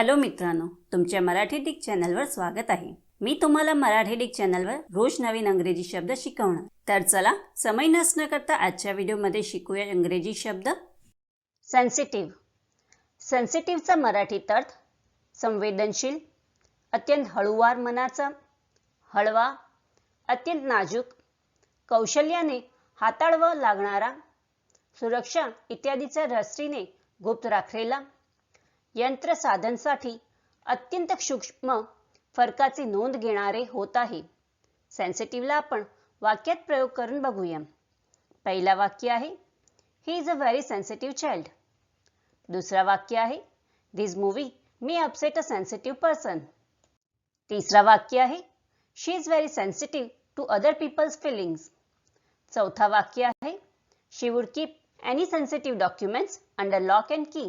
Hello मित्रांनो तुमच्या Marathi Dick चॅनलवर स्वागत आहे. मी तुम्हाला मराठी डिक चॅनलवर रोज नवीन अंग्रेजी शब्द शिकवणार. तर चला समय नसणं करता आजच्या व्हिडिओमध्ये शिकूया इंग्रजी शब्द. सेन्सिटिव्ह सेन्सिटिव्हचा मराठीत अर्थ संवेदनशील अत्यंत हळूवार मनाचा हळवा अत्यंत नाजूक कौशल्याने हाताळवं लागणारा सुरक्षा इत्यादीचा रस्त्रीने गुप्त राखलेला यंत्र साधनसाठी अत्यंत सूक्ष्म फरकाची नोंद घेणारे होत आहे. सेन्सिटिव्हला आपण वाक्यात प्रयोग करून बघूया. पहिला वाक्य आहे he is a very sensitive child दुसरा वाक्य आहे this movie may upset a sensitive person तिसरा वाक्य आहे she is very sensitive to other people's feelings चौथा वाक्य आहे she would keep any sensitive documents under lock and key